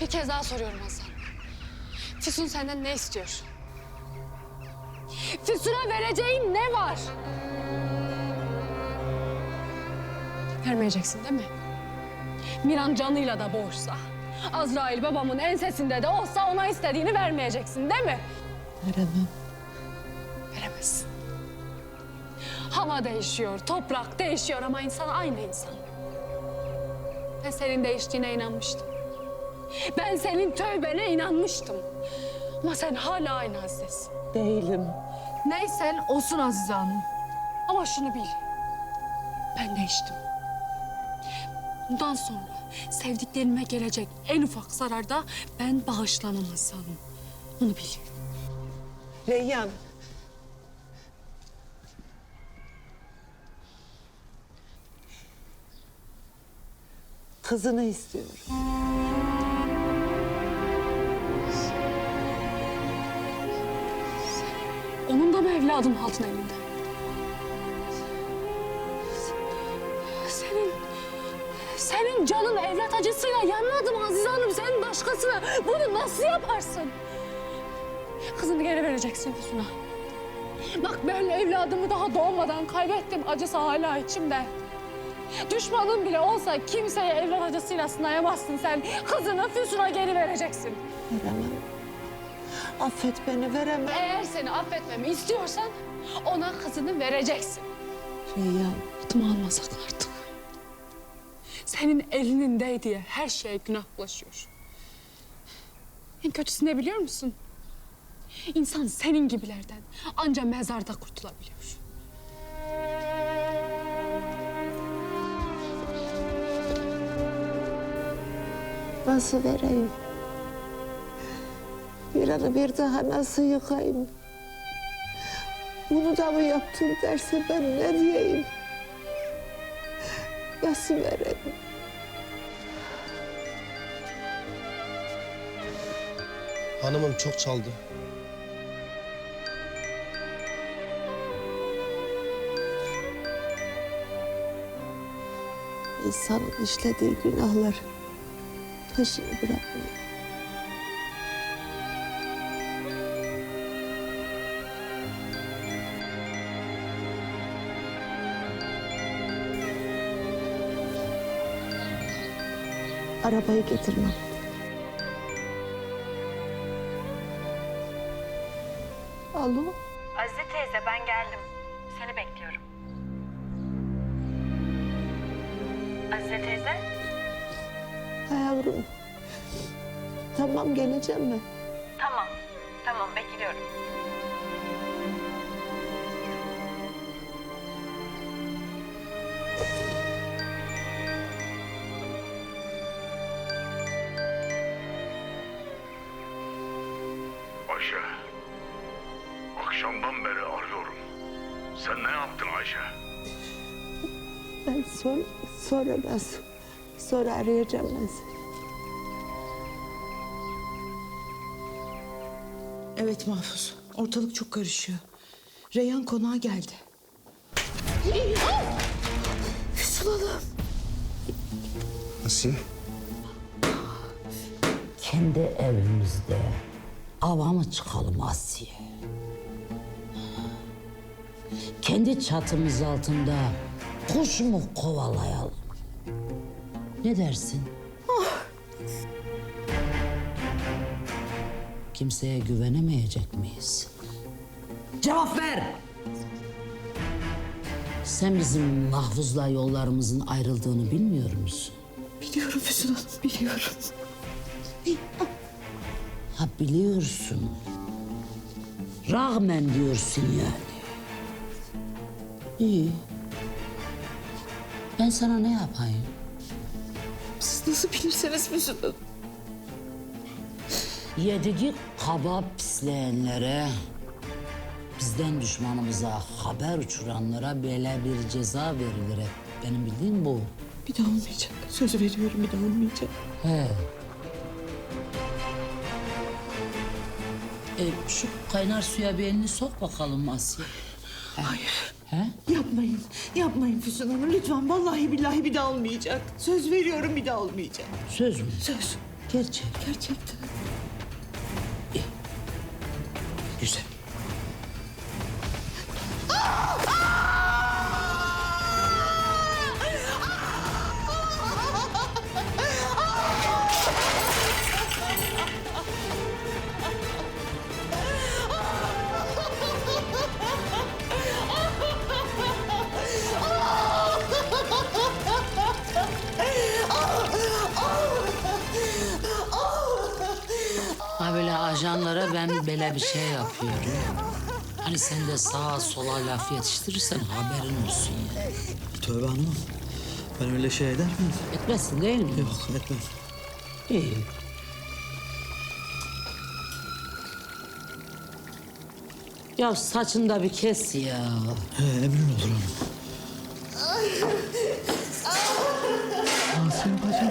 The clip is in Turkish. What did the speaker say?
Bir kez daha soruyorum Hasan. Füsun senden ne istiyor? Füsun'a vereceğin ne var? Vermeyeceksin değil mi? Miran canıyla da boğuşsa, Azrail babamın ensesinde de olsa ona istediğini vermeyeceksin değil mi? Veremem. Veremezsin. Hava değişiyor, toprak değişiyor ama insan aynı insan. Ben senin değiştiğine inanmıştım. Ben senin tövbene inanmıştım. Ama sen hala aynı Aziz'sin. Değilim. Neysen olsun Azize Hanım. Ama şunu bil. Ben değiştim. Bundan sonra sevdiklerime gelecek en ufak zararda ben bağışlanamam Hanım. Onu bil. Reyyan. Kızını istiyorum. Mı evladım altın elinde? Senin... Senin canın evlat acısıyla yanmadı mı Azize Hanım? Sen başkasına bunu nasıl yaparsın? Kızını geri vereceksin Füsun'a. Bak ben evladımı daha doğmadan kaybettim. Acısı hala içimde. Düşmanın bile olsa kimseye evlat acısıyla sınayamazsın sen. Kızını Füsun'a geri vereceksin. Veremem. Affet beni veremem. Eğer seni affetmemi istiyorsan ona kızını vereceksin. Reyyan. Adım almasak artık. Senin elinin değdiği her şeye günah bulaşıyor. En kötüsü ne biliyor musun? İnsan senin gibilerden ancak mezarda kurtulabiliyor. Nasıl vereyim? Bir anı bir daha nasıl yıkayım? Bunu da mı yaptın derse ben ne diyeyim? Nasıl vereyim? Hanımım çok çaldı. İnsanın işlediği günahlar peşini bırakmıyor. Arabayı getirmem. Alo? Azize teyze ben geldim. Seni bekliyorum. Azize teyze? Ha yavrum. Tamam geleceğim mi? Tamam. Tamam bekliyorum. Ayşe. Akşamdan beri arıyorum. Sen ne yaptın Ayşe? Ben sonra, sonra nasıl? Sonra arayacağım ben seni. Evet Mahfuz. Ortalık çok karışıyor. Reyhan konağa geldi. Asiye. kendi evimizde ava mı çıkalım Asiye? Kendi çatımız altında kuş mu kovalayalım? Ne dersin? Kimseye güvenemeyecek miyiz? Cevap ver! Sen bizim mahfuzla yollarımızın ayrıldığını bilmiyor musun? Biliyorum Füsun Hanım, biliyorum. Ha biliyorsun. Rağmen diyorsun yani. İyi. Ben sana ne yapayım? Siz nasıl bilirseniz Füsun Hanım. Yediği kaba pisleyenlere, bizden düşmanımıza haber uçuranlara böyle bir ceza verilir hep. Benim bildiğim bu. Bir daha olmayacak. Söz veriyorum bir daha olmayacak. He. E, şu kaynar suya bir elini sok bakalım Asiye. Hayır. He? Yapmayın. Yapmayın Füsun Hanım. Lütfen vallahi billahi bir daha olmayacak. Söz veriyorum bir daha olmayacak. Söz mü? Söz. Gerçek. Gerçekten. Güzel. Ajanlara ben böyle bir şey yapıyorum. Hani sen de sağa sola laf yetiştirirsen haberin olsun ya. Tövbe hanımım. Ben öyle şey eder miyim? Etmezsin değil mi? Yok etmem. İyi. Ya saçını da bir kes ya. He, emrin olur hanım. Asiye bacım.